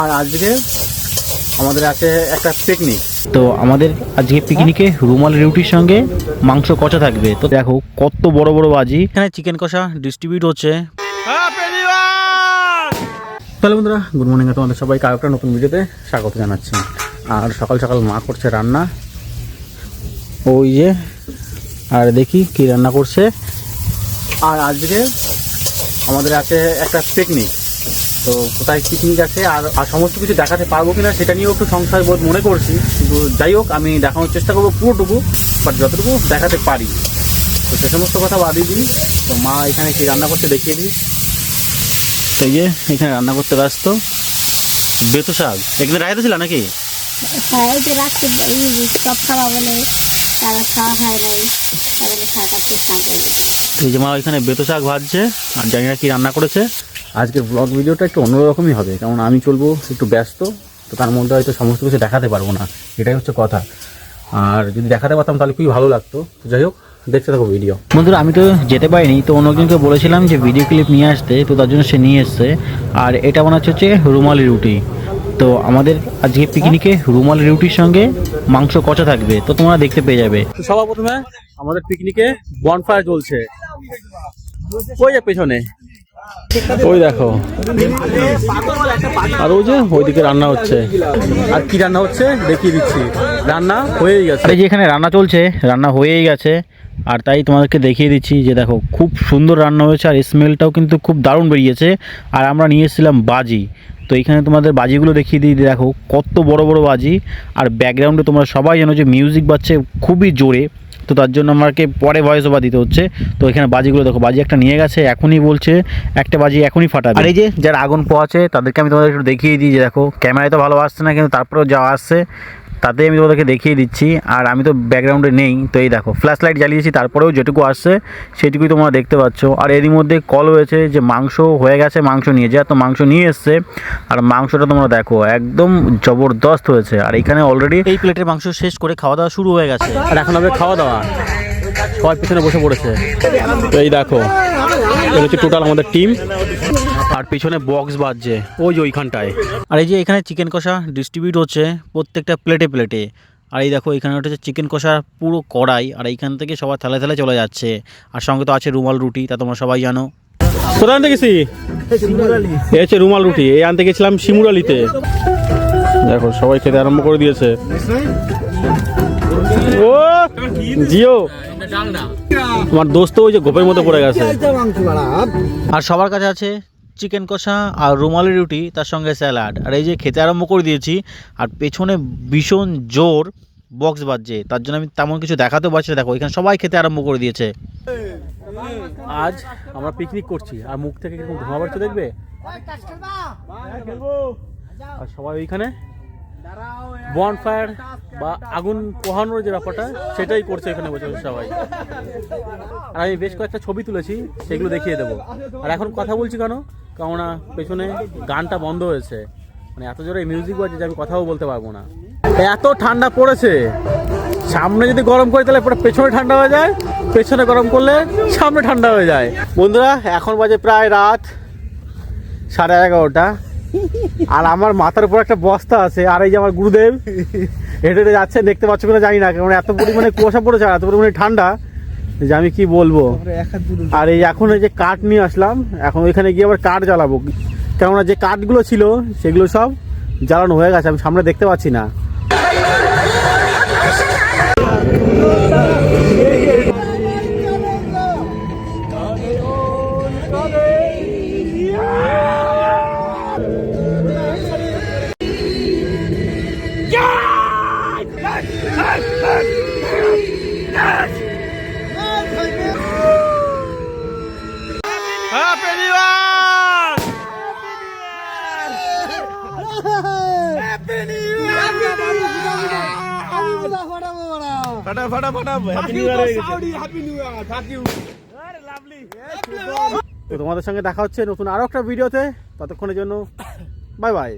আর আজকে আমাদের আছে একটা পিকনিক তো আমাদের আজকে পিকনিকে রুমাল রুটির সঙ্গে মাংস কষা থাকবে। তো দেখো কত বড় বড় বাজি। এখানে চিকেন কষা ডিস্ট্রিবিউট হচ্ছে। তাহলে বন্ধুরা গুড মর্নিং তোমাদের সবাইকে আর একটা নতুন ভিডিওতে স্বাগত জানাচ্ছি। আর সকাল সকাল মা করছে রান্না। ওই যে আর দেখি কি রান্না করছে। আর আজকে আমাদের আছে একটা পিকনিক তো কোথায় পিকনিক আছে আর আর সমস্ত কিছু দেখাতে পারব কিনা সেটা নিয়েও একটু সংশয় বোধ মনে করছি। কিন্তু যাই হোক আমি দেখানোর চেষ্টা করব পুরোটুকু বাট যতটুকু দেখাতে পারি। তো সে সমস্ত কথা বাদই দিই। তো মা এখানে কি রান্না করতে দেখিয়ে দিই। তো এই যে এখানে রান্না করতে ব্যস্ত। বেতো শাক। এখানে রাখাতে ছিল নাকি? হ্যাঁ সব খাওয়া বলে তারা খাওয়া হয় নাই তাহলে শাক আছে শাক লাগে এই যে মা এখানে বেতো শাক ভাজছে আর জানি না কি রান্না করেছে। আজকের ব্লগ ভিডিওটা একটু অন্যরকমই হবে কারণ আমি চলবো একটু ব্যস্ত তো তার মধ্যে হয়তো সমস্ত কিছু দেখাতে পারব না এটাই হচ্ছে কথা। আর যদি দেখাতে পারতাম তাহলে খুবই ভালো লাগতো। যাই হোক দেখতে থাকো ভিডিও বন্ধুরা আমি তো যেতে পারিনি তো অন্য একজনকে বলেছিলাম যে ভিডিও ক্লিপ নিয়ে আসতে তো তার জন্য সে নিয়ে এসছে। আর এটা বানাচ্ছে হচ্ছে রুমালি রুটি। তো আমাদের আজকে পিকনিকে রুমাল রুটির সঙ্গে মাংস কষা থাকবে তো তোমরা দেখতে পেয়ে যাবে। সবার প্রথমে আমাদের পিকনিকে বনফায়ার চলছে ওই যে পেছনে? ওই দেখো। আর ওই যে ওইদিকে রান্না হচ্ছে। আর কি রান্না হচ্ছে? দেখিয়ে দিচ্ছি। রান্না হয়েই গেছে। আরে যে এখানে রান্না চলছে রান্না হয়েই গেছে। আর তাই তোমাদেরকে দেখিয়ে দিচ্ছি যে দেখো খুব সুন্দর রান্না হয়েছে আর স্মেলটাও কিন্তু খুব দারুণ বেরিয়েছে। আর আমরা নিয়ে এসেছিলাম বাজি। তো এখানে তোমাদের বাজিগুলো দেখিয়ে দিয়ে দেখো, কত বড় বড় বাজি। আর ব্যাকগ্রাউন্ডে তোমরা সবাই জানো যে মিউজিক বাজছে খুবই জোরে, তো তার জন্য আমাকে পরে ভয়েস ওভার দিতে হচ্ছে। তো এখানে বাজিগুলো দেখো, বাজি একটা নিয়ে গেছে, এখনই বলছে, একটা বাজি এখনই ফাটাবে। আর এই যে যারা আগুন পোয়াছে তাদেরকে আমি তোমাদের একটু দেখিয়ে দিই যে দেখো, ক্যামেরায় তো ভালো আসছে না, কিন্তু তারপরেও যা আসছে তাতে আমি তোমাদেরকে দেখিয়ে দিচ্ছি আর আমি তো ব্যাকগ্রাউন্ডে নেই তো এই দেখো ফ্ল্যাশ লাইট জ্বালিয়েছি তারপরেও যেটুকু আসছে সেটুকুই তোমরা দেখতে পাচ্ছ। আর এরই মধ্যে কল হয়েছে যে মাংস হয়ে গেছে মাংস নিয়ে যা তো মাংস নিয়ে এসছে আর মাংসটা তোমরা দেখো একদম জবরদস্ত হয়েছে। আর এখানে অলরেডি এই প্লেটের মাংস শেষ করে খাওয়া দাওয়া শুরু হয়ে গেছে। আর এখন হবে খাওয়া দাওয়া সবার পিছনে বসে পড়েছে। তো এই দেখো এটা হচ্ছে টোটাল আমাদের টিম আর পিছনে বক্স বাজছে। ওই যে ওইখানটায়। আর এই যে এখানে চিকেন কষা ডিস্ট্রিবিউট হচ্ছে প্রত্যেকটা প্লেটে প্লেটে আর এই দেখো এখানে হচ্ছে চিকেন কষা পুরো কড়াই আর এইখান থেকে সবার থালে থালে চলে যাচ্ছে। আর সঙ্গে তো আছে রুমাল রুটি তা তোমরা সবাই জানো। কোথায় আনতে গেছি? এই হচ্ছে রুমাল রুটি এই আনতে গেছিলাম শিমুরালিতে। দেখো সবাই খেতে আরম্ভ করে দিয়েছে। ও জিও। আমার দোস্ত ওই যে গোপের মধ্যে পড়ে গেছে। আর সবার কাছে আছে চিকেন কষা আর রুমালি রুটি, তার সঙ্গে স্যালাড। আর এই যে খেতে আরম্ভ করে দিয়েছি, আর পেছনে ভীষণ জোর বক্স বাজছে, তার জন্য আমি তেমন কিছু দেখাতেও পারছি না। দেখো, এখানে সবাই খেতে আরম্ভ করে দিয়েছে। আজ আমরা পিকনিক করছি, আর মুখ থেকে কীরকম ধোঁয়া বাড়ছে দেখবে? আর সবাই ওইখানে? বনফায়ার বা আগুন পোহানোর যে ব্যাপারটা, সেটাই করছে এখানে বসে সবাই। আর আমি বেশ কয়েকটা ছবি তুলেছি, সেগুলো দেখিয়ে দেবো। আর এখন কথা বলছি কেন? কেননা পেছনে গানটা বন্ধ হয়েছে। মানে এত জোরে মিউজিক বাজছে যে আমি কথাও বলতে পারব না। এত ঠান্ডা পড়েছে। সামনে যদি গরম করে তাহলে পুরো পেছনে ঠান্ডা হয়ে যায়, পেছনে গরম করলে সামনে ঠান্ডা হয়ে যায়। বন্ধুরা, এখন বাজে প্রায় রাত সাড়ে এগারোটা। আর আমার মাথার উপর একটা বস্তা আছে, আর এই যে আমার গুরুদেব হেঁটে হেঁটে যাচ্ছে দেখতে পাচ্ছ কিনা জানি না, কারণ এত পরিমাণে কুয়াশা পড়েছে আর এত পরিমাণে ঠান্ডা। যে আমি কি বলব? আর এই এখন এই যে কাঠ নিয়ে আসলাম এখন ওইখানে গিয়ে আবার কাঠ জ্বালাবো। কেননা যে কাঠগুলো ছিল সেগুলো সব জ্বালানো হয়ে গেছে আমি সামনে দেখতে পাচ্ছি না। তো তোমাদের সঙ্গে দেখা হচ্ছে নতুন আরও একটা ভিডিওতে ততক্ষণের জন্য বাই বাই